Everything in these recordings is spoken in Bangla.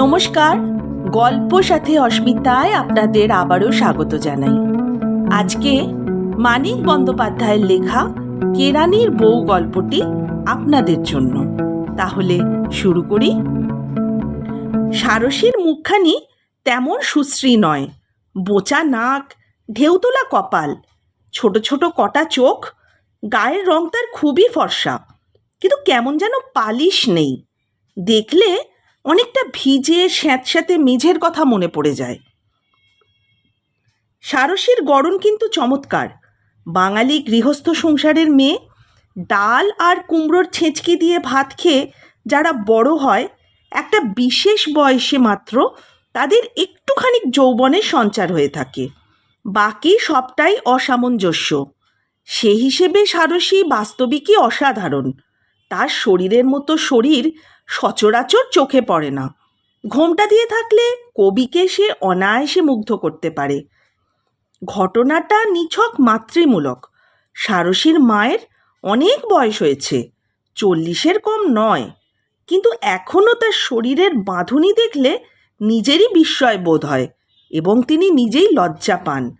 নমস্কার, গল্প সাথে অস্মিতায় আপনাদের আবারও স্বাগত জানাই। আজকে মানিক বন্দ্যোপাধ্যায়ের লেখা কেরানির বউ গল্পটি আপনাদের জন্য। তাহলে শুরু করি। সারসীর মুখখানি তেমন সুশ্রী নয়, বোচা নাক, ঢেউতোলা কপাল, ছোট ছোট কটা চোখ, গায়ের রং তার খুবই ফর্সা, কিন্তু কেমন যেন পালিশ নেই। দেখলে অনেকটা ভিজে, স্যাঁতস্যাঁতে মেঝের কথা মনে পড়ে যায়। সারসীর গড়ন কিন্তু চমৎকার। বাঙালি গৃহস্থ সংসারের মেয়ে, ডাল আর কুমড়োর ছেঁচকি দিয়ে ভাত খেয়ে যারা বড় হয়, একটা বিশেষ বয়সে মাত্র তাদের একটুখানি যৌবনের সঞ্চার হয়ে থাকে। বাকি সবটাই অসামঞ্জস্য। সে হিসেবে সারসী বাস্তবিকই অসাধারণ। তার শরীরের মতো শরীর সচরাচর চোখে পড়ে না। ঘোমটা দিয়ে থাকলে কবিকে সে অনায়াসে মুগ্ধ করতে পারে। ঘটনাটা নিছক মাতৃমূলক। সারসীর মায়ের অনেক বয়স হয়েছে, চল্লিশের কম নয়। কিন্তু এখনও তার শরীরের বাঁধুনি দেখলে নিজেরই বিস্ময় বোধ হয় এবং তিনি নিজেই লজ্জা পান।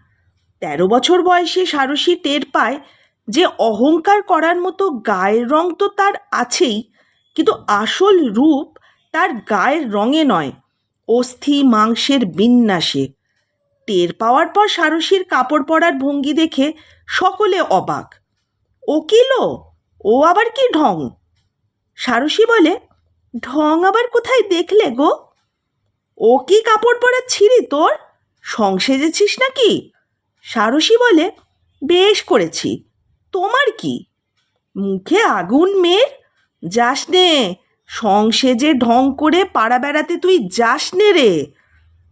তেরো বছর বয়সে সারসী টের পায় যে অহংকার করার মতো গায়ের রং তো তার আছেই কিন্তু আসল রূপ তার গায়ের রঙে নয়, অস্থি মাংসের বিন্যাসে। টের পাওয়ার পর সারসীর কাপড় পরার ভঙ্গি দেখে সকলে অবাক। ও কিলো ও আবার কি ঢং? সারসী বলে, ঢং আবার কোথায় দেখলে গো? ও কি কাপড় পরার ছিঁড়ি তোর? সংসেজেছিস নাকি? সারসী বলে, বেশ করেছি। তোমার কি? মুখে আগুন মেয়ের যাস নে। সংসেজে ঢং করে পাড়া বেড়াতে তুই যাস নে রে।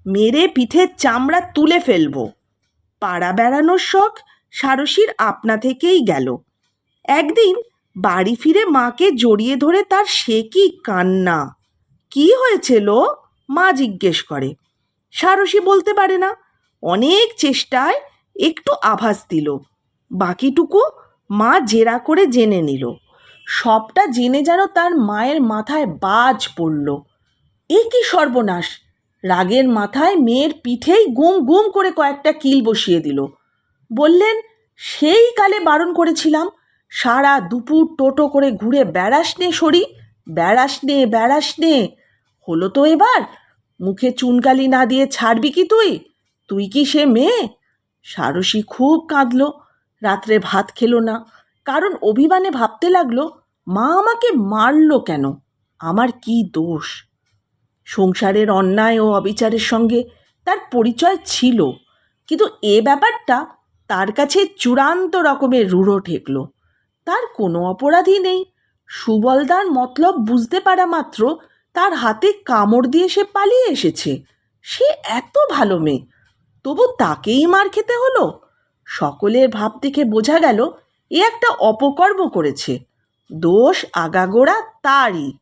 মেরে পিঠের চামড়া তুলে ফেলব। পাড়া বেড়ানোর শখ সারসীর আপনা থেকেই গেল। একদিন বাড়ি ফিরে মাকে জড়িয়ে ধরে তার সে কি কান্না। কি হয়েছিল মা জিজ্ঞেস করে। সারসী বলতে পারে না। অনেক চেষ্টায় একটু আভাস দিল। বাকিটুকু মা জেরা করে জেনে নিল। সবটা জেনে যেন তার মায়ের মাথায় বাজ পড়ল। এ কি সর্বনাশ? রাগের মাথায় মেয়ের পিঠেই গুম গুম করে কয়েকটা কিল বসিয়ে দিল। বললেন, সেই কালে বারণ করেছিলাম। সারা দুপুর টোটো করে ঘুরে বেড়াস নে সরি, বেড়াস নে বেড়াস নে। হলো তো এবার। মুখে চুনকালি না দিয়ে ছাড়বি কি তুই? তুই কি সে মেয়ে? সারসী খুব কাঁদলো। রাত্রে ভাত খেলো না। কারণ অভিমানে ভাবতে লাগল মা আমাকে মারলো কেন? আমার কি দোষ? সংসারের অন্যায় ও অবিচারের সঙ্গে তার পরিচয় ছিল, কিন্তু এ ব্যাপারটা তার কাছে চূড়ান্ত রকমের রূঢ় ঠেকল। তার কোনো অপরাধী নেই। সুবলদার মতলব বুঝতে পারা মাত্র তার হাতে কামড় দিয়ে সে পালিয়ে এসেছে। সে এত ভালো মেয়ে, তবু তাকেই মার খেতে হলো? সকলের ভাব দেখে বোঝা গেল, এ একটা অপকর্ম করেছে। দোষ আগাগোড়া তারই।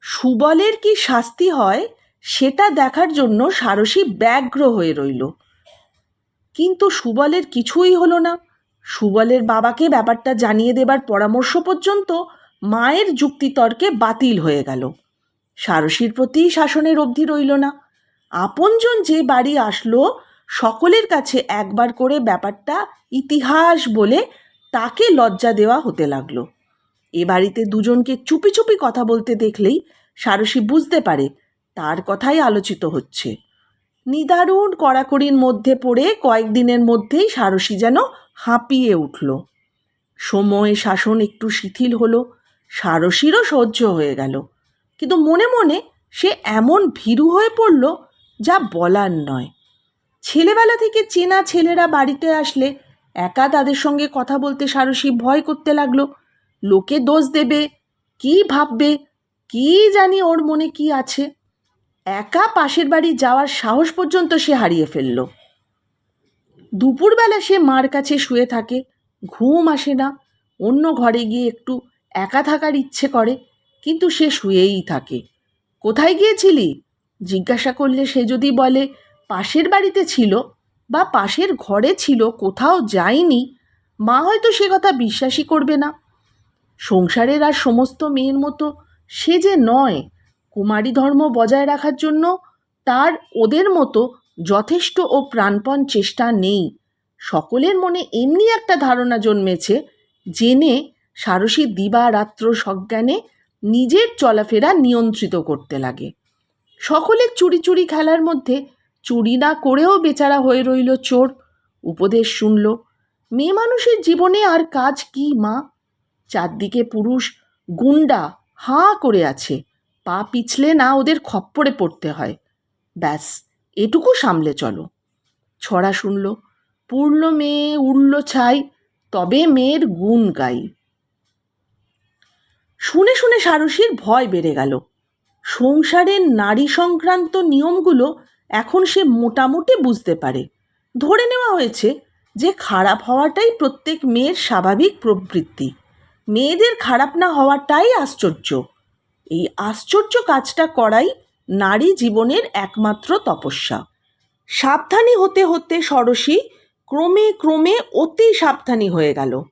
সুবলের কি শাস্তি হয়, সেটা দেখার জন্য সারসী ব্যগ্র হয়ে রইল। কিন্তু সুবলের কিছুই হলো না। সুবলের বাবাকে ব্যাপারটা জানিয়ে দেবার পরামর্শ পর্যন্ত মায়ের যুক্তিতর্কে বাতিল হয়ে গেল। সারসীর প্রতি শাসনের অবধি রইল না। আপনজন যে বাড়ি আসলো, সকলের কাছে একবার করে ব্যাপারটা ইতিহাস বলে তাকে লজ্জা দেওয়া হতে লাগল। এ বাড়িতে দুজনকে চুপি চুপি কথা বলতে দেখলেই সারসী বুঝতে পারে তার কথাই আলোচিত হচ্ছে। নিদারুণ কড়াকড়ির মধ্যে পড়ে কয়েকদিনের মধ্যেই সারসী যেন হাঁপিয়ে উঠল। সময় শাসন একটু শিথিল হলো, সারসীরও সহ্য হয়ে গেল। কিন্তু মনে মনে সে এমন ভীরু হয়ে পড়ল যা বলার নয়। ছেলেবেলা থেকে চেনা ছেলেরা বাড়িতে আসলে একা তাদের সঙ্গে কথা বলতে সারসী ভয় করতে লাগল। লোকে দোষ দেবে? কি ভাববে? কি জানি ওর মনে কি আছে? একা পাশের বাড়ি যাওয়ার সাহস পর্যন্ত সে হারিয়ে ফেলল। দুপুরবেলা সে মার কাছে শুয়ে থাকে। ঘুম আসে না। অন্য ঘরে গিয়ে একটু একা থাকার ইচ্ছে করে, কিন্তু সে শুয়েই থাকে। কোথায় গিয়েছিলি? জিজ্ঞাসা করলে সে যদি বলে, পাশের বাড়িতে ছিল বা পাশের ঘরে ছিল, কোথাও যায়নি। মা হয়তো সে কথা বিশ্বাসই করবে না। সংসারের আর সমস্ত মেয়ের মতো সে যে নয়, কুমারী ধর্ম বজায় রাখার জন্য তার ওদের মতো যথেষ্ট ও প্রাণপণ চেষ্টা নেই। সকলের মনে এমনি একটা ধারণা জন্মেছে, জেনে সারসী দিবারাত্র সজ্ঞানে নিজের চলাফেরা নিয়ন্ত্রিত করতে লাগে। সকলের চুরি চুরি খেলার মধ্যে চুরি না করেও বেচারা হয়ে রইল চোর। উপদেশ শুনল, মেয়ে মানুষের জীবনে আর কাজ কি মা? চারদিকে পুরুষ গুন্ডা হাঁ করে আছে। পা পিছলে না ওদের খপ্পরে পড়তে হয়। ব্যাস, এটুকু সামলে চলো। ছড়া শুনল পুরল মেয়ে উড়ল ছাই, তবে মেয়ের গুণ গাই। শুনে শুনে সারসীর ভয় বেড়ে গেল। সংসারের নারী সংক্রান্ত নিয়মগুলো এখন সে মোটামুটি বুঝতে পারে। ধরে নেওয়া হয়েছে যে খারাপ হওয়াটাই প্রত্যেক মেয়ের স্বাভাবিক প্রবৃত্তি। মেয়েদের খারাপ না হওয়াটাই আশ্চর্য। এই আশ্চর্য কাজটা করাই নারী জীবনের একমাত্র তপস্যা। সাবধানী হতে হতে সরসী ক্রমে ক্রমে অতি সাবধানী হয়ে গেল।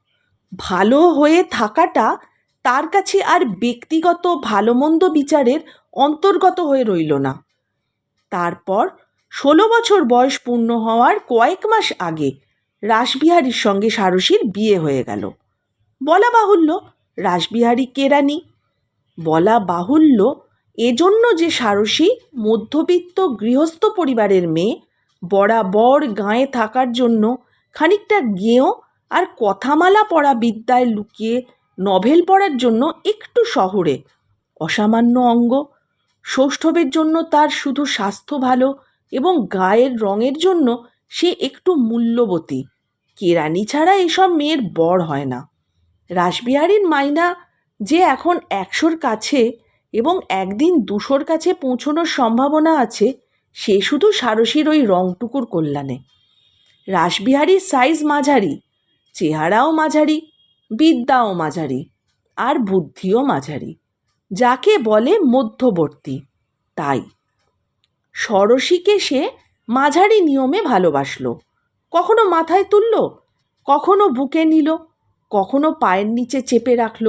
ভালো হয়ে থাকাটা তার কাছে আর ব্যক্তিগত ভালো মন্দ বিচারের অন্তর্গত হয়ে রইল না। তারপর ষোলো বছর বয়স পূর্ণ হওয়ার কয়েক মাস আগে রাসবিহারীর সঙ্গে সারসীর বিয়ে হয়ে গেল। বলা বাহুল্য, রাসবিহারী কেরানি বলা বাহুল্য, এজন্য যে সারসী মধ্যবিত্ত গৃহস্থ পরিবারের মেয়ে, বরাবর গাঁয়ে থাকার জন্য খানিকটা গেঁয়ো আর কথামালা পড়া বিদ্যায় লুকিয়ে নভেল পড়ার জন্য একটু শহরে, অসামান্য অঙ্গ। সৌষ্ঠবের জন্য তার শুধু স্বাস্থ্য ভালো এবং গায়ের রঙের জন্য সে একটু মূল্যবতী। কেরানি ছাড়া এসব মেয়ের বর হয় না। রাসবিহারীর মাইনা যে এখন একশোর কাছে এবং একদিন দুশোর কাছে পৌঁছনোর সম্ভাবনা আছে, সে শুধু সারসীর ওই রংটুকুর কল্যাণে। রাসবিহারীর সাইজ মাঝারি, চেহারাও মাঝারি, বিদ্যাও মাঝারি, আর বুদ্ধিও মাঝারি, যাকে বলে মধ্যবর্তী। তাই সরসীকে সে মাঝারি নিয়মে ভালোবাসলো। কখনো মাথায় তুলল, কখনো বুকে নিল কখনো পায়ের নিচে চেপে রাখল।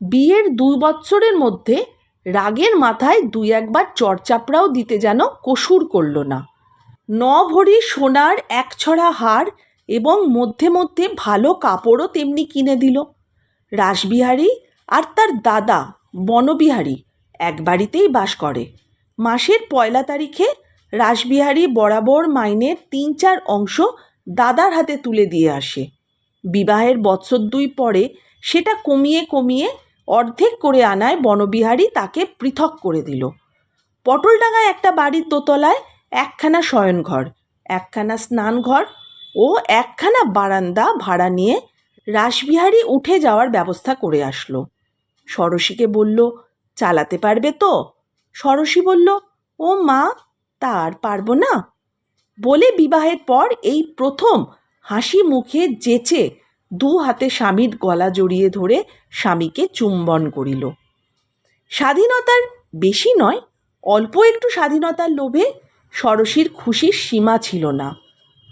বিয়ের দুই বৎসরের মধ্যে রাগের মাথায় দুই একবার চড়চাপড়াও দিতে যেন কসুর করল না। ন ভরি সোনার একছড়া হার এবং মধ্যে মধ্যে ভালো কাপড়ও তেমনি কিনে দিল। রাসবিহারী আর তার দাদা বনবিহারী এক বাড়িতেই বাস করে। মাসের পয়লা তারিখে রাসবিহারী বরাবর মাইনের তিন চার অংশ দাদার হাতে তুলে দিয়ে আসে। বিবাহের বৎসর দুই পরে সেটা কমিয়ে কমিয়ে অর্ধেক করে আনায় বনবিহারী তাকে পৃথক করে দিল। পটলডাঙায় একটা বাড়ির দোতলায় একখানা শয়নঘর, একখানা স্নানঘর ও একখানা বারান্দা ভাড়া নিয়ে রাসবিহারী উঠে যাওয়ার ব্যবস্থা করে আসলো। সরসীকে বলল, চালাতে পারবে তো? সরসী বলল, ও মা তার পারব না। বলে বিবাহের পর এই প্রথম হাসি মুখে যেচে দু হাতে স্বামীর গলা জড়িয়ে ধরে স্বামীকে চুম্বন করিল। স্বাধীনতার বেশি নয়, অল্প একটু স্বাধীনতার লোভে সরসীর খুশির সীমা ছিল না।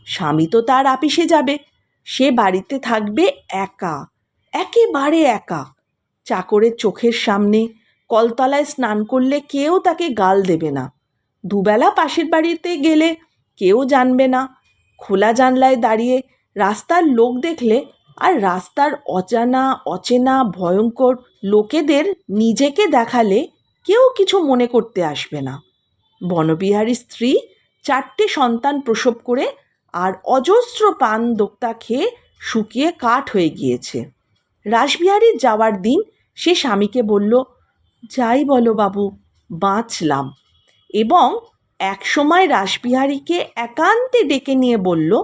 স্বামী তো তার আপিসে যাবে, সে বাড়িতে থাকবে একা, একেবারে একা। চাকরের চোখের সামনে কলতলায় স্নান করলে কেউ তাকে গাল দেবে না। দুবেলা পাশের বাড়িতে গেলে কেউ জানবে না খোলা জানলায় দাঁড়িয়ে রাস্তার লোক দেখলে আর রাস্তার অজানা, অচেনা, ভয়ঙ্কর লোকেদের নিজেকে দেখালে কেউ কিছু মনে করতে আসবে না। বনবিহারী স্ত্রী চারটে সন্তান প্রসব করে আর অজস্র পান দোক্তা খেয়ে শুকিয়ে কাঠ হয়ে গিয়েছে। রাসবিহারীর যাওয়ার দিন সে স্বামীকে বলল, যাই বলো বাবু, বাঁচলাম। এবং একসময় রাসবিহারীকে একান্তে ডেকে নিয়ে বলল,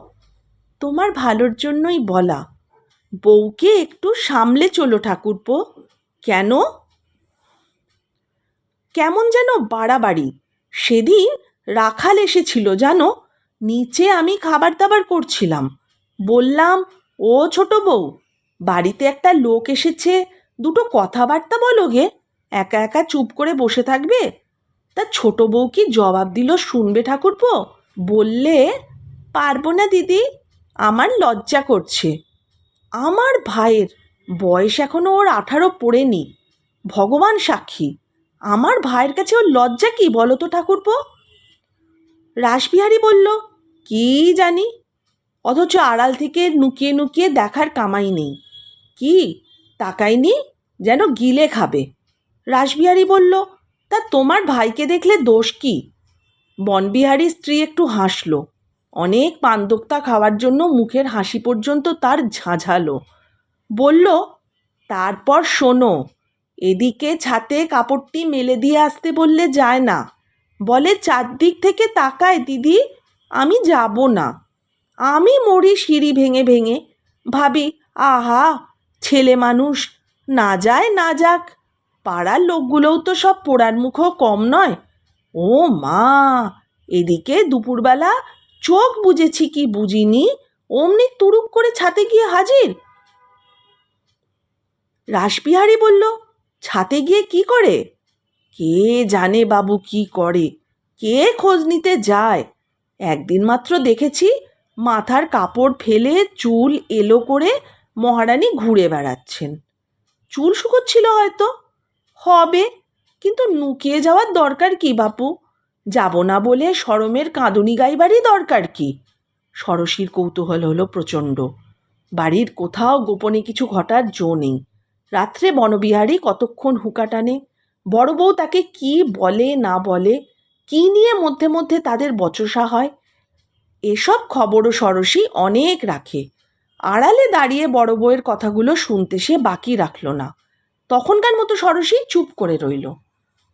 তোমার ভালোর জন্যই বলা, বউকে একটু সামলে চলো ঠাকুরপো। কেন? কেমন যেন বাড়াবাড়ি। সেদিন রাখাল এসেছিল, জানো? নিচে আমি খাবার দাবার করছিলাম। বললাম, ও ছোট বউ, বাড়িতে একটা লোক এসেছে, দুটো কথাবার্তা বলো গে। একা একা চুপ করে বসে থাকবে? তা ছোট বউ কি জবাব দিল, শুনবে ঠাকুরপো? বললে পারব না দিদি, আমার লজ্জা করছে। আমার ভাইয়ের? বয়স এখনও ওর আঠারো পড়েনি। ভগবান সাক্ষী, আমার ভাইয়ের কাছে ওর লজ্জা কি বলো তো ঠাকুরপো? রাসবিহারী বলল, কি জানি, অথচ আড়াল থেকে লুকিয়ে নুকিয়ে দেখার কামাই নেই। কি তাকাইনি যেন গিলে খাবে। রাসবিহারী বলল তা তোমার ভাইকে দেখলে দোষ কি? বনবিহারীর স্ত্রী একটু হাসলো। অনেক পান্দোক্তা খাওয়ার জন্য মুখের হাসি পর্যন্ত তার ঝাঁঝালো। বলল, তারপর শোনো, এদিকে ছাতে কাপড়টি মেলে দিয়ে আসতে বললে যায় না। বলে, চারদিক থেকে তাকায়, দিদি, আমি যাব না। আমি মরি সিঁড়ি ভেঙে ভেঙে। ভাবি, আহা, ছেলে মানুষ, না যায়, না যাক। পাড়ার লোকগুলোও তো সব পোড়ার মুখও কম নয়। ও মা, এদিকে দুপুরবেলা চোখ বুঝেছি কি বুঝিনি, অমনি তুরুক করে ছাতে গিয়ে হাজির। রাসবিহারী বলল, ছাতে গিয়ে কি করে? কে জানে বাবু কি করে, কে খোঁজ নিতে যায়? একদিন মাত্র দেখেছি মাথার কাপড় ফেলে চুল এলো করে মহারানী ঘুরে বেড়াচ্ছেন। চুল শুকোচ্ছিল হয়তো হবে। কিন্তু নুকিয়ে যাওয়ার দরকার কি, বাপু? যাব না বলে সরমের কাঁদুনি গাইবারই দরকার কি? সরসীর কৌতূহল হলো প্রচণ্ড। বাড়ির কোথাও গোপনে কিছু ঘটার জো নেই। রাত্রে বনবিহারী কতক্ষণ হুকা টানে। বড় বউ তাকে কি বলে, না বলে, কি নিয়ে মধ্যে মধ্যে তাদের বচসা হয়? এসব খবরও সরসী অনেক রাখে। আড়ালে দাঁড়িয়ে বড় বউয়ের কথাগুলো শুনতে সে বাকি রাখল না। তখনকার মতো সরসী চুপ করে রইল।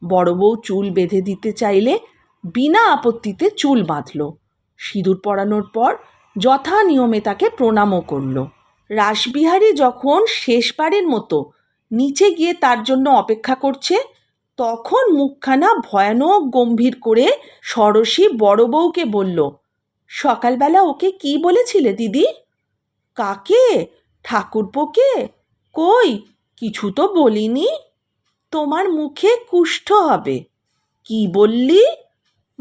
বড় বউ চুল বেঁধে দিতে চাইলে বিনা আপত্তিতে চুল বাঁধল। সিঁদুর পরানোর পর যথা নিয়মে তাকে প্রণামও করল। রাসবিহারী যখন শেষবারের মতো নিচে গিয়ে তার জন্য অপেক্ষা করছে, তখন মুখখানা ভয়ানক গম্ভীর করে সরসী বড় বউকে বলল, সকালবেলা ওকে কি বলেছিলে দিদি? কাকে? ঠাকুরপোকে? কই? কিছু তো বলিনি। তোমার মুখে কুষ্ঠ হবে। কি বললি?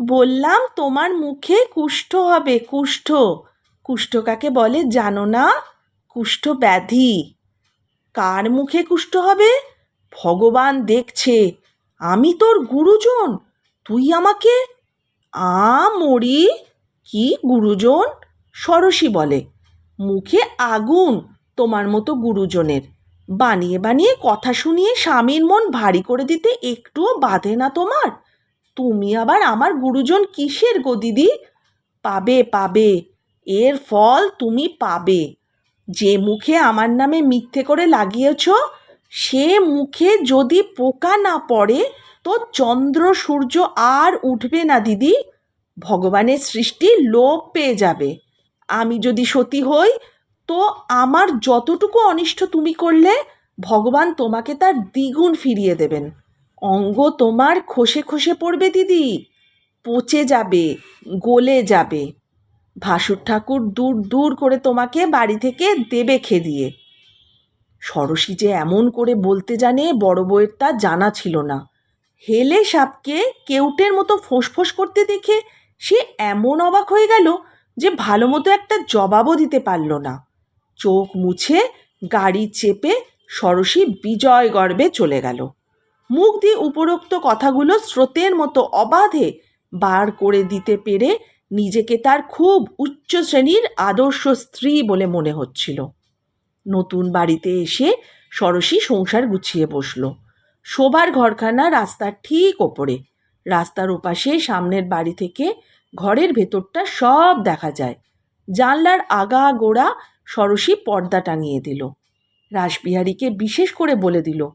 বললাম, তোমার মুখে কুষ্ঠ হবে, কুষ্ঠ। কুষ্ঠ কাকে বলে জানো না? কুষ্ঠ ব্যাধি। কার মুখে কুষ্ঠ হবে? ভগবান দেখছে। আমি তোর গুরুজন। তুই আমাকে আ মরি কি গুরুজন? সরসী বলে। মুখে আগুন তোমার মতো গুরুজনের। বানিয়ে বানিয়ে কথা শুনিয়ে স্বামীর মন ভারী করে দিতে একটুও বাধে না তোমার। তুমি আবার আমার গুরুজন কিসের গো দিদি? পাবে পাবে। এর ফল তুমি পাবে। যে মুখে আমার নামে মিথ্যে করে লাগিয়েছ, সে মুখে যদি পোকা না পড়ে, তো চন্দ্র, সূর্য আর উঠবে না দিদি। ভগবানের সৃষ্টি লোপ পেয়ে যাবে। আমি যদি সতী হই তো আমার যতটুকু অনিষ্ট তুমি করলে, ভগবান তোমাকে তার দ্বিগুণ ফিরিয়ে দেবেন। অঙ্গ তোমার খসে খসে পড়বে দিদি, পচে যাবে, গলে যাবে। ভাসুর ঠাকুর দূর দূর করে তোমাকে বাড়ি থেকে দেবে খেদিয়ে। সরসী যে এমন করে বলতে জানে বড় বউয়ের তা জানা ছিল না। হেলে সাপকে কেউটের মতো ফোঁস করতে দেখে সে এমন অবাক হয়ে গেল যে ভালো মতো একটা জবাবও দিতে পারল না। চোখ মুছে গাড়ি চেপে সরসী বিজয় গর্বে চলে গেল। মুখ দিয়ে উপরোক্ত কথাগুলো স্রোতের মতো অবাধে বার করে দিতে পেরে নিজেকে তার খুব উচ্চ শ্রেণির আদর্শ স্ত্রী বলে মনে হচ্ছিল। নতুন বাড়িতে এসে সরসী সংসার গুছিয়ে বসল। শোবার ঘরখানা রাস্তার ঠিক ওপরে। রাস্তার ওপাশে সামনের বাড়ি থেকে ঘরের ভেতরটা সব দেখা যায়। জানলার আগা গোড়া সরসী পর্দা টাঙিয়ে দিল। রাসবিহারীকে বিশেষ করে বলে দিল,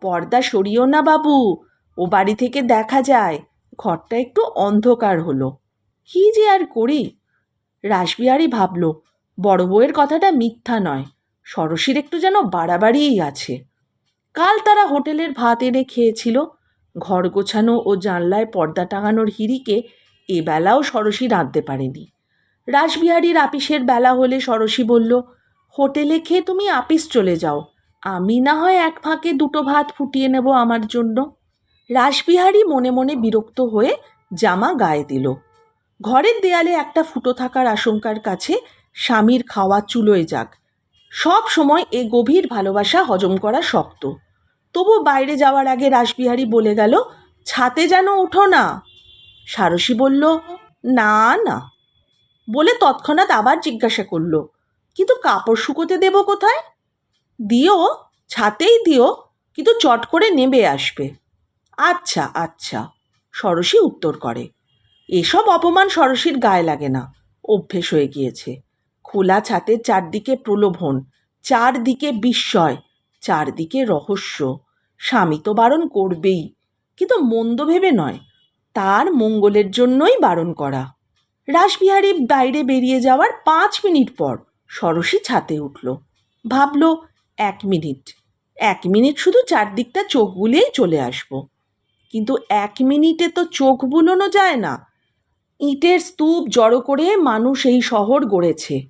পর্দা সরিও না বাবু, ও বাড়ি থেকে দেখা যায়। ঘরটা একটু অন্ধকার হলো। কি যে আর করি? রাসবিহারী ভাবল, বড় বউয়ের কথাটা মিথ্যা নয়, সরসীর একটু যেন বাড়াবাড়িই আছে। কাল তারা হোটেলের ভাত এনে খেয়েছিল। ঘর গোছানো ও জানলায় পর্দা টাঙানোর হিরিকে এবেলাও সরসী রাঁধতে পারেনি। রাসবিহারীর আপিসের বেলা হলে সরসী বলল, হোটেলে খেয়ে তুমি আপিস চলে যাও। আমি না হয় এক ফাঁকে দুটো ভাত ফুটিয়ে নেব আমার জন্য। রাসবিহারী মনে মনে বিরক্ত হয়ে জামা গায়ে দিল। ঘরের দেয়ালে একটা ফুটো থাকার আশঙ্কার কাছে স্বামীর খাওয়া চুলোয় যাক। সব সময় এ গভীর ভালোবাসা হজম করা শক্ত। তবু বাইরে যাওয়ার আগে রাসবিহারী বলে গেল, ছাতে যেন ওঠো না। সারসী বলল, না না। বলে তৎক্ষণাৎ আবার জিজ্ঞাসা করল, কিন্তু কাপড় শুকোতে দেবো কোথায়? দিও, ছাতেই দিও, কিন্তু চট করে নেবে আসবে। আচ্ছা আচ্ছা। সরসী উত্তর করে, এসব অপমান সরসীর গায়ে লাগে না, অভ্যেস হয়ে গিয়েছে। খোলা ছাতের চারদিকে প্রলোভন, চারদিকে বিস্ময়, চারদিকে রহস্য। স্বামী তো বারণ করবেই, কিন্তু মন্দ ভেবে নয়, তার মঙ্গলের জন্যই বারণ করা। রাসবিহারী বাইরে বেরিয়ে যাওয়ার পাঁচ মিনিট পর সরসী ছাতে উঠল। ভাবল, এক মিনিট। এক মিনিট শুধু চারদিকটা চোখ বুলিয়েই চলে আসব। কিন্তু এক মিনিটে তো চোখ বুলোনো যায় না। ইটের স্তূপ জড়ো করে মানুষ এই শহর গড়েছে।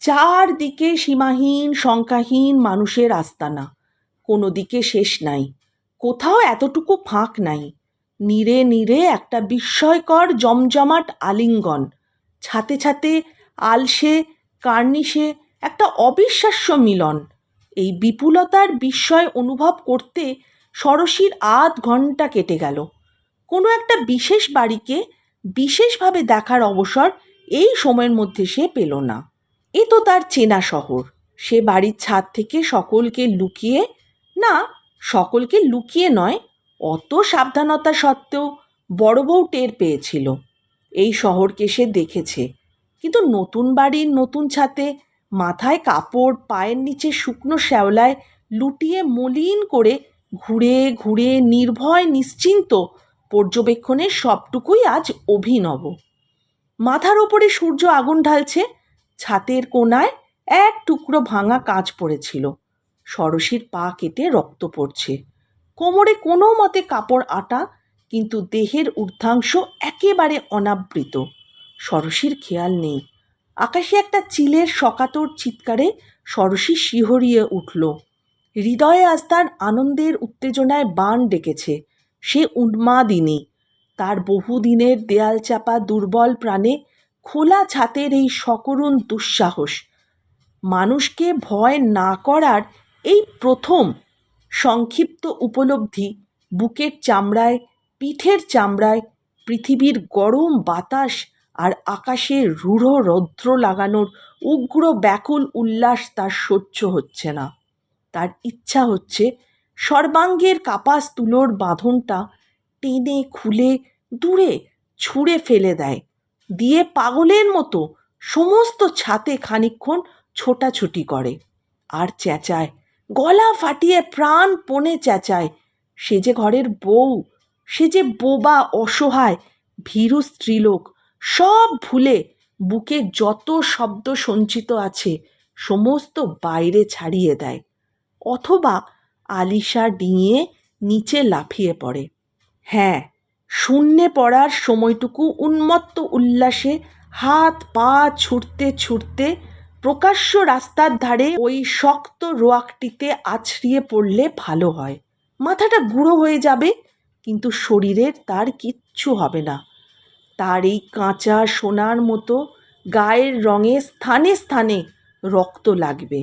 চারদিকে সীমাহীন সংখ্যাহীন মানুষের আস্তানা। কোনো দিকে শেষ নাই। কোথাও এতটুকু ফাঁক নাই। নীরে নীরে একটা বিস্ময়কর, জমজমাট আলিঙ্গন। ছাতে ছাতে আলসে, কার্নিশে একটা অবিশ্বাস্য মিলন। এই বিপুলতার বিস্ময় অনুভব করতে সরসীর আধ ঘণ্টা কেটে গেল। কোনো একটা বিশেষ বাড়িকে বিশেষভাবে দেখার অবসর এই সময়ের মধ্যে সে পেল না। এ তো তার চেনা শহর। সে বাড়ির ছাদ থেকে সকলকে লুকিয়ে, না, সকলকে লুকিয়ে নয়, অত সাবধানতা সত্ত্বেও বড় বউ টের পেয়েছিল। এই শহরকে সে দেখেছে। কিন্তু নতুন বাড়ির নতুন ছাতে মাথায় কাপড়, পায়ের নিচে শুকনো শ্যাওলায় লুটিয়ে মলিন করে ঘুরে ঘুরে নির্ভয়, নিশ্চিন্ত পর্যবেক্ষণের সবটুকুই আজ অভিনব। মাথার ওপরে সূর্য আগুন ঢালছে, ছাতের কোনায় এক টুকরো ভাঙা কাঁচ পড়েছিল। সরসীর পা কেটে রক্ত পড়ছে। কোমরে কোনো মতে কাপড় আটা কিন্তু দেহের ঊর্ধ্বাংশ একেবারে অনাবৃত। সরসীর খেয়াল নেই। আকাশে একটা চিলের সকাতর চিৎকারে সরসী শিহরিয়ে উঠল। হৃদয়ে আজ তার আনন্দের উত্তেজনায় বান ডেকেছে। সে উন্মাদিনী। তার বহুদিনের দেয়াল চাপা দুর্বল প্রাণে খোলা ছাতের এই সকরুণ দুঃসাহস। মানুষকে ভয় না করার এই প্রথম সংক্ষিপ্ত উপলব্ধি বুকের চামড়ায় পিঠের চামড়ায় পৃথিবীর গরম বাতাস আর আকাশের রূঢ় রৌদ্র লাগানোর উগ্র ব্যাকুল উল্লাস তার সহ্য হচ্ছে না। তার ইচ্ছা হচ্ছে সর্বাঙ্গের কাপাস তুলোর বাঁধনটা টেনে খুলে দূরে ছুঁড়ে ফেলে দেয়, দিয়ে পাগলের মতো সমস্ত ছাতে খানিক্ষণ ছোটাছুটি করে আর চেঁচায়, গলা ফাটিয়ে প্রাণ পণে চেঁচায়, সে যে ঘরের বউ সে যে বোবা, অসহায়, ভীরু স্ত্রীলোক, সব ভুলে বুকে যত শব্দ সঞ্চিত আছে, সমস্ত বাইরে ছাড়িয়ে দেয়, অথবা আলিশা ডিঙিয়ে নিচে লাফিয়ে পড়ে। হ্যাঁ শূন্যে পড়ার সময়টুকু উন্মত্ত উল্লাসে হাত পা ছুটতে ছুটতে প্রকাশ্য রাস্তার ধারে ওই শক্ত রোয়াকটিতে আছড়িয়ে পড়লে ভালো হয়। মাথাটা গুঁড়ো হয়ে যাবে কিন্তু শরীরের তার কিচ্ছু হবে না। তার এই কাঁচা সোনার মতো গায়ের রঙে স্থানে স্থানে রক্ত লাগবে।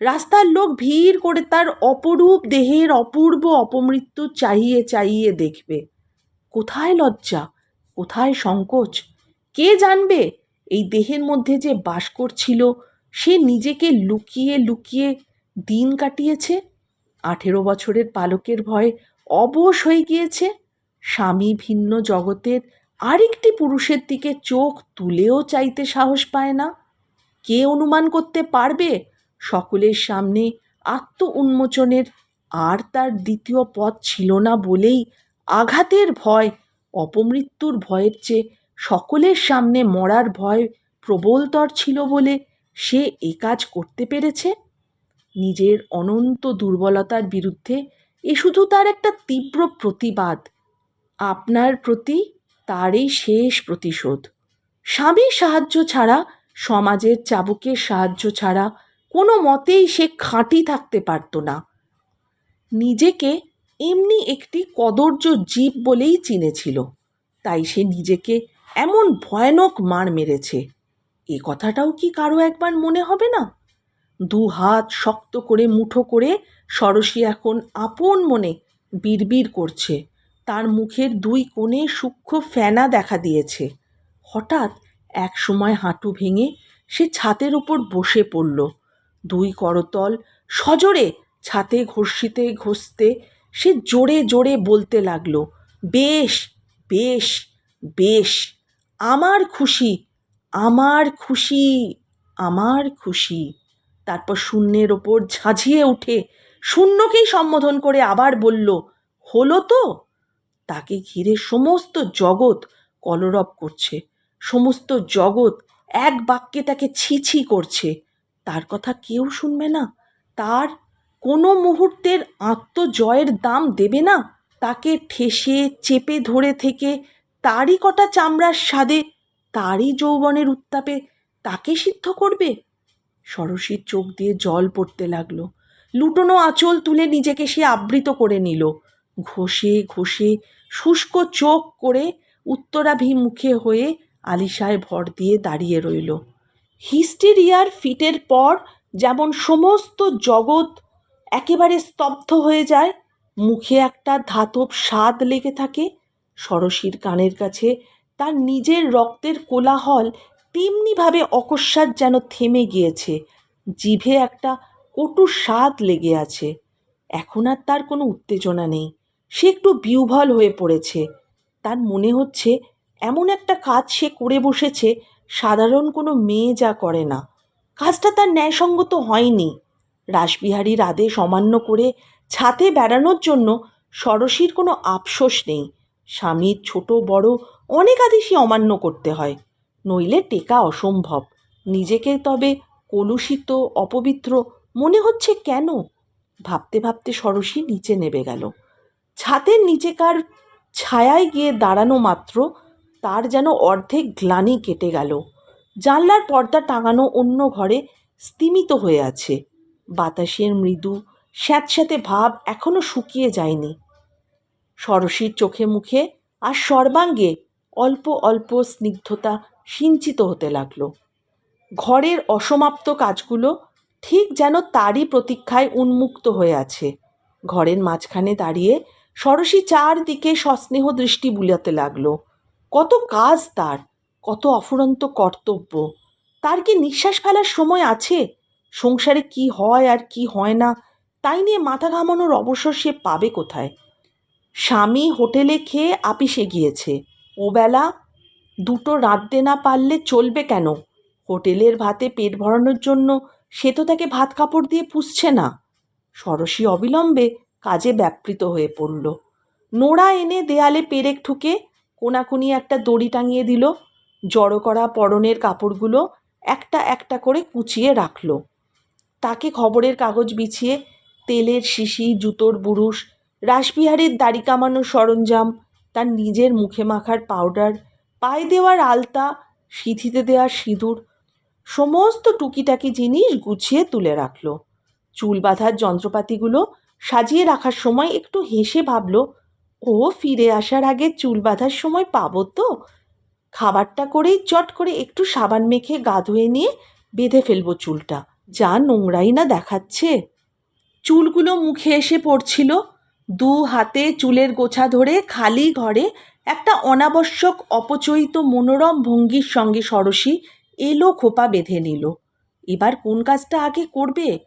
রাস্তার লোক ভিড় করে তার অপরূপ দেহের অপূর্ব অপমৃত্যু চাহিয়ে চাহিয়ে দেখবে। কোথায় লজ্জা? কোথায় সংকোচ? কে জানবে এই দেহের মধ্যে যে বাস করছিল সে নিজেকে লুকিয়ে লুকিয়ে দিন কাটিয়েছে? আঠেরো বছরের পালকের ভয়ে অবশ হয়ে গিয়েছে। স্বামী ভিন্ন জগতের আরেকটি পুরুষের দিকে চোখ তুলেও চাইতে সাহস পায় না। কে অনুমান করতে পারবে? সকলের সামনে আত্ম উন্মোচনের আর তার দ্বিতীয় পথ ছিল না বলেই আঘাতের ভয়, অপমৃত্যুর ভয়ের চেয়ে সকলের সামনে মরার ভয় প্রবলতর ছিল বলে সে এ কাজ করতে পেরেছে। নিজের অনন্ত দুর্বলতার বিরুদ্ধে এ শুধু তার একটা তীব্র প্রতিবাদ। আপনার প্রতি তারই শেষ প্রতিশোধ। স্বামীর সাহায্য ছাড়া, সমাজের চাবুকের সাহায্য ছাড়া কোনো মতেই সে খাঁটি থাকতে পারত না। নিজেকে এমনি একটি কদর্য জীব বলেই চিনেছিল, তাই সে নিজেকে এমন ভয়ানক মার মেরেছে। এ কথাটাও কি কারও একবার মনে হবে না? দু হাত শক্ত করে, মুঠো করে সরসী এখন আপন মনে বিড়বিড় করছে। তার মুখের দুই কোণে সূক্ষ্ম ফেনা দেখা দিয়েছে। হঠাৎ এক সময় হাঁটু ভেঙে সে ছাতের ওপর বসে পড়ল। দুই করতল সজোরে ছাতে ঘষিতে ঘষতে সে জোরে জোরে বলতে লাগল, বেশ বেশ বেশ, আমার খুশি আমার খুশি আমার খুশি। তারপর শূন্যের ওপর ঝাঁঝিয়ে উঠে শূন্যকেই সম্বোধন করে আবার বলল, হলো তো? তাকে ঘিরে সমস্ত জগৎ কলরব করছে, সমস্ত জগৎ এক বাক্যে তাকে ছি ছি করছে। তার কথা কেউ শুনবে না, তার কোনো মুহূর্তের আত্মজয়ের দাম দেবে না। তাকে ঠেসে, চেপে ধরে থেকে তারই কটা চামড়ার স্বাদে তারই যৌবনের উত্তাপে তাকে সিদ্ধ করবে। সরসীর চোখ দিয়ে জল পড়তে লাগল। লুটোনো আঁচল তুলে নিজেকে সে আবৃত করে নিল। ঘষে ঘষে, শুষ্ক চোখ করে উত্তরাভিমুখে হয়ে আলিশায় ভর দিয়ে দাঁড়িয়ে রইল। হিস্টেরিয়ার ফিটের পর যেমন সমস্ত জগৎ একেবারে স্তব্ধ হয়ে যায়, মুখে একটা ধাতব স্বাদ লেগে থাকে। সরসীর কানের কাছে তার নিজের রক্তের কোলাহল তেমনিভাবে অকস্মাৎ যেন থেমে গিয়েছে। জিভে একটা কটু স্বাদ লেগে আছে। এখন আর তার কোনো উত্তেজনা নেই। সে একটু বিহ্বল হয়ে পড়েছে। তার মনে হচ্ছে এমন একটা কাজ সে করে বসেছে, সাধারণ কোনো মেয়ে যা করে না। কাজটা তার ন্যায়সঙ্গত হয়নি। রাসবিহারীর আদেশ অমান্য করে ছাতে বেড়ানোর জন্য সরসীর কোনো আফসোস নেই। স্বামীর ছোট বড় অনেক আদেশই অমান্য করতে হয়। নইলে টেকা অসম্ভব। নিজেকে তবে কলুষিত, অপবিত্র মনে হচ্ছে কেন? ভাবতে ভাবতে সরসী নিচে নেবে গেল। ছাতের নিচেকার ছায়ায় গিয়ে দাঁড়ানো মাত্র তার যেন অর্ধেক গ্লানি কেটে গেল। জানলার পর্দা টাঙানো অন্য ঘরে স্তিমিত হয়ে আছে। বাতাসের মৃদু, স্যাঁতস্যাঁতে ভাব এখনও শুকিয়ে যায়নি। সরসীর চোখে মুখে আর সর্বাঙ্গে অল্প অল্প স্নিগ্ধতা সিঞ্চিত হতে লাগল। ঘরের অসমাপ্ত কাজগুলো ঠিক যেন তারই প্রতীক্ষায় উন্মুক্ত হয়ে আছে। ঘরের মাঝখানে দাঁড়িয়ে সরসী চারদিকে সস্নেহ দৃষ্টি বুলাতে লাগল। কত কাজ তার, কত অফুরন্ত কর্তব্য। তার কি নিঃশ্বাস ফেলার সময় আছে? সংসারে কি হয় আর কি হয় না, তাই নিয়ে মাথা ঘামানোর অবসর সে পাবে কোথায়? স্বামী হোটেলে খেয়ে আপিসে গিয়েছে। ওবেলা দুটো রাঁধতে না পারলে চলবে কেন? হোটেলের ভাতে পেট ভরানোর জন্য সে তো তাকে ভাত কাপড় দিয়ে পুষছে না। সরসী অবিলম্বে কাজে ব্যাপৃত হয়ে পড়ল। নোড়া এনে দেয়ালে পেরেক ঠুকে কোনাকুনি একটা দড়ি টাঙিয়ে দিল। জড়ো করা পরনের কাপড়গুলো একটা একটা করে কুচিয়ে রাখল। তাকে খবরের কাগজ বিছিয়ে তেলের শিশি, জুতোর বুরুশ, রাসবিহারীর দাড়ি কামানোর সরঞ্জাম, তার নিজের মুখে মাখার পাউডার পায়ে দেওয়ার আলতা, সিঁথিতে দেওয়ার সিঁদুর, সমস্ত টুকিটাকি জিনিস গুছিয়ে তুলে রাখল। চুল বাঁধার যন্ত্রপাতিগুলো সাজিয়ে রাখার সময় একটু হেসে ভাবল, ও ফিরে আসার আগে চুল বাঁধার সময় পাবো তো? খাবারটা করেই চট করে একটু সাবান মেখে গা ধুয়ে নিয়ে বেঁধে ফেলব চুলটা। যা নোংরাই না দেখাচ্ছে। চুলগুলো মুখে এসে পড়ছিল। দু হাতে চুলের গোছা ধরে খালি ঘরে একটা অনাবশ্যক, অপচয়িত, মনোরম ভঙ্গির সঙ্গে সরসী এলো খোপা বেঁধে নিল। এবার কোন কাজটা আগে করবে?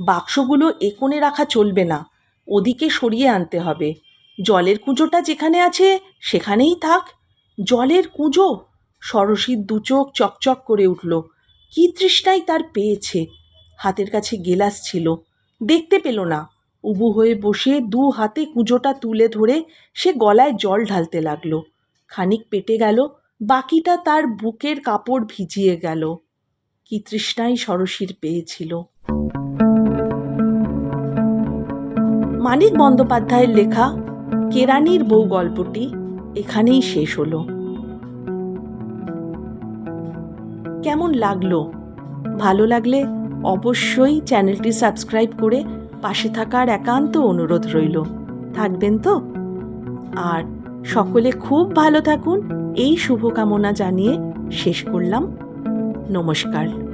বাক্সগুলো একোণে রাখা চলবে না। ওদিকে সরিয়ে আনতে হবে। জলের কুঁজোটা যেখানে আছে, সেখানেই থাক। জলের কুঁজো? সরসীর দুচোখ চকচক করে উঠল। কি তৃষ্ণাই তার পেয়েছে? হাতের কাছে গেলাস ছিল। দেখতে পেল না। উবু হয়ে বসে দু হাতে কুঁজোটা তুলে ধরে সে গলায় জল ঢালতে লাগল। খানিক পেটে গেল, বাকিটা তার বুকের কাপড় ভিজিয়ে গেল। কি তৃষ্ণাই সরসীর পেয়েছিল। মানিক বন্দ্যোপাধ্যায়ের লেখা কেরানির বউ গল্পটি এখানেই শেষ হলো। কেমন লাগল? ভালো লাগলে অবশ্যই চ্যানেলটি সাবস্ক্রাইব করে পাশে থাকার একান্ত অনুরোধ রইল। থাকবেন তো? আর সকলে খুব ভালো থাকুন। এই শুভকামনা জানিয়ে শেষ করলাম। নমস্কার।